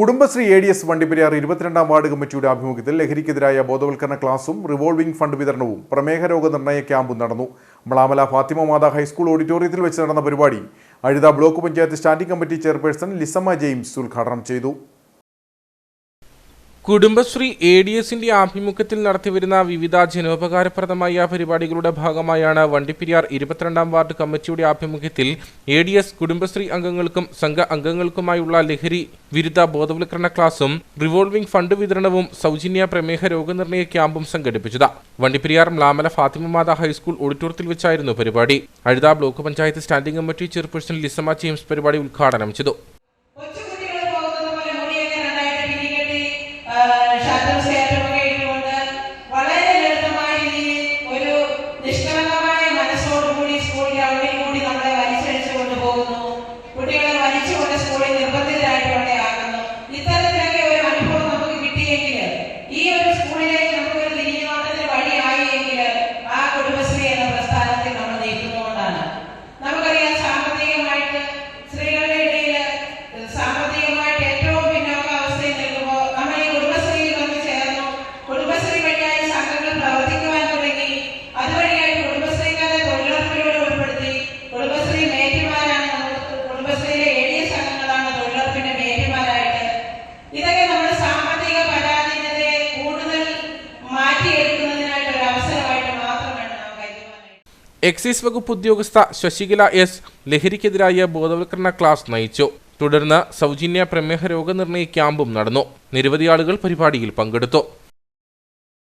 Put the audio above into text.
Kudumbashree A D S Vandiperiyar ഇരുപത്തിരണ്ടാം ward കമ്മിറ്റിയുടെ ആഭിമുഖ്യത്തിൽ ലഹരിക്കെതിരായ ബോധവൽക്കരണ ക്ലാസും റിവോൾവിംഗ് ഫണ്ട് വിതരണവും പ്രമേഹ രോഗ നിർണയ ക്യാമ്പും നടന്നു. മളാമല ഫാത്തിമ മാതാ ഹൈസ്കൂൾ ഓഡിറ്റോറിയത്തിൽ വെച്ച് നടന്ന പരിപാടി Azhutha block panchayat standing committee chairperson Lissamma James ഉദ്ഘാടനം ചെയ്തു. കുടുംബശ്രീ എ ഡി എസിന്റെ ആഭിമുഖ്യത്തിൽ നടത്തിവരുന്ന വിവിധ ജനോപകാരപ്രദമായ പരിപാടികളുടെ ഭാഗമായാണ് വണ്ടിപ്പെരിയാർ ഇരുപത്തിരണ്ടാം വാർഡ് കമ്മിറ്റിയുടെ ആഭിമുഖ്യത്തിൽ എ ഡി എസ് കുടുംബശ്രീ അംഗങ്ങൾക്കും സംഘ അംഗങ്ങൾക്കുമായുള്ള ലഹരി വിരുദ്ധ ബോധവൽക്കരണ ക്ലാസും റിവോൾവിംഗ് ഫണ്ട് വിതരണവും സൗജന്യ പ്രമേഹ രോഗനിർണയ ക്യാമ്പും സംഘടിപ്പിച്ചത്. വണ്ടിപ്പെരിയാർ മ്ലാമല ഫാത്തിമ മാത ഹൈസ്കൂൾ ഓഡിറ്റോറിയത്തിൽ വെച്ചായിരുന്നു പരിപാടി. Azhutha block panchayat standing committee chairperson Lisamma James പരിപാടി ഉദ്ഘാടനം ചെയ്തു. കൂടി നമ്മളെ വലിച്ചഴിച്ചു കൊണ്ടുപോകുന്നു കുട്ടികളെ എക്സൈസ് വകുപ്പ് ഉദ്യോഗസ്ഥ ശശികല എസ് ലഹരിക്കെതിരായ ബോധവൽക്കരണ ക്ലാസ് നയിച്ചു. തുടർന്ന് സൗജന്യ പ്രമേഹ രോഗനിർണയ ക്യാമ്പും നടന്നു. നിരവധി ആളുകൾ പരിപാടിയിൽ പങ്കെടുത്തു.